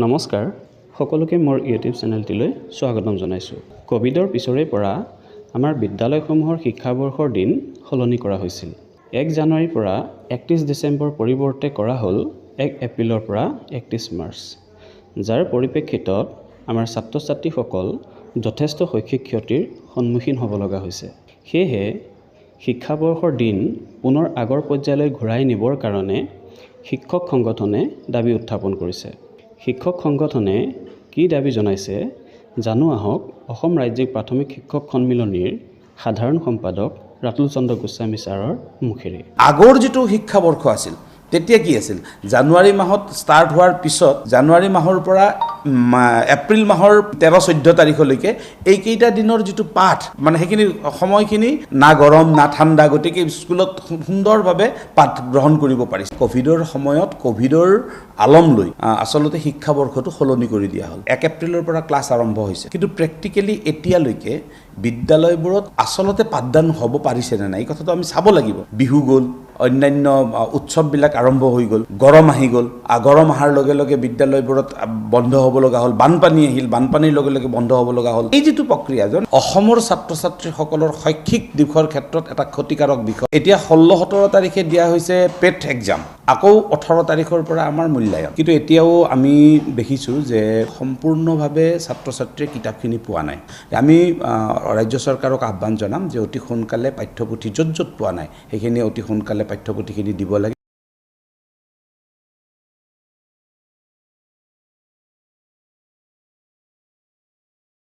নমস্কাৰ সকলোকে মোৰ ইউটিউব চেনেলটিলৈ স্বাগতম জনাইছোঁ। ক'ভিডৰ পিছৰে পৰা আমাৰ বিদ্যালয়সমূহৰ শিক্ষাবৰ্ষৰ দিন সলনি কৰা হৈছিল। এক জানুৱাৰীৰ পৰা একত্ৰিছ ডিচেম্বৰ পৰিৱৰ্তে কৰা হ'ল এক এপ্ৰিলৰ পৰা একত্ৰিছ মাৰ্চ। যাৰ পৰিপ্ৰেক্ষিতত আমাৰ ছাত্ৰ ছাত্ৰীসকল যথেষ্ট শৈক্ষিক ক্ষতিৰ সন্মুখীন হ'ব লগা হৈছে। সেয়েহে শিক্ষাবৰ্ষৰ দিন পুনৰ আগৰ পৰ্যায়লৈ ঘূৰাই নিবৰ কাৰণে শিক্ষক সংগঠনে দাবী উত্থাপন কৰিছে। শিক্ষক সংগঠনে কি দাবী জনাইছে জানো আহক অসম ৰাজ্যিক প্ৰাথমিক শিক্ষক সন্মিলনীৰ সাধাৰণ সম্পাদক ৰাতুল চন্দ্ৰ গোস্বামী ছাৰৰ মুখেৰে। আগৰ যিটো শিক্ষাবৰ্ষ আছিল তেতিয়া কি আছিল? জানুৱাৰী মাহত ষ্টাৰ্ট হোৱাৰ পিছত জানুৱাৰী মাহৰ পৰা এপ্ৰিল মাহৰ তেৰ চৈধ্য তাৰিখলৈকে এইকেইটা দিনৰ যিটো পাঠ মানে সেইখিনি সময়খিনি না গৰম না ঠাণ্ডা গতিকে স্কুলত সুন্দৰভাৱে পাঠ গ্ৰহণ কৰিব পাৰিছে ক'ভিডৰ সময়ত ক'ভিডৰ আলম লৈ আচলতে শিক্ষাবৰ্ষটো সলনি কৰি দিয়া হ'ল। এক এপ্ৰিলৰ পৰা ক্লাছ আৰম্ভ হৈছে। কিন্তু প্ৰেক্টিকেলি এতিয়ালৈকে বিদ্যালয়বোৰত আচলতে পাঠদান হ'ব পাৰিছেনে নাই এই কথাটো আমি চাব লাগিব। বিহু গ'ল অন্যান্য উৎসৱবিলাক আৰম্ভ হৈ গ'ল, গৰম আহি গ'ল। গৰম অহাৰ লগে লগে বিদ্যালয়বোৰত বন্ধ হ'ব লগা হ'ল, বানপানী আহিল, বানপানীৰ লগে লগে বন্ধ হ'ব লগা হ'ল। এই যিটো প্ৰক্ৰিয়া যেন অসমৰ ছাত্ৰ ছাত্ৰীসকলৰ শৈক্ষিক দিশৰ ক্ষেত্ৰত এটা ক্ষতিকাৰক বিষয়। এতিয়া ষোল্ল সোতৰ তাৰিখে দিয়া হৈছে পেট এক্সাম আকৌ ওঠৰ তাৰিখৰ পৰা আমাৰ মূল্যায়ন। কিন্তু এতিয়াও আমি দেখিছোঁ যে সম্পূৰ্ণভাৱে ছাত্ৰ ছাত্ৰীয়ে কিতাপখিনি পোৱা নাই। আমি ৰাজ্য চৰকাৰক আহ্বান জনাম যে অতি সোনকালে পাঠ্যপুথি য'ত য'ত পোৱা নাই, সেইখিনি অতি সোনকালে পাঠ্যপুথিখিনি দিব লাগে।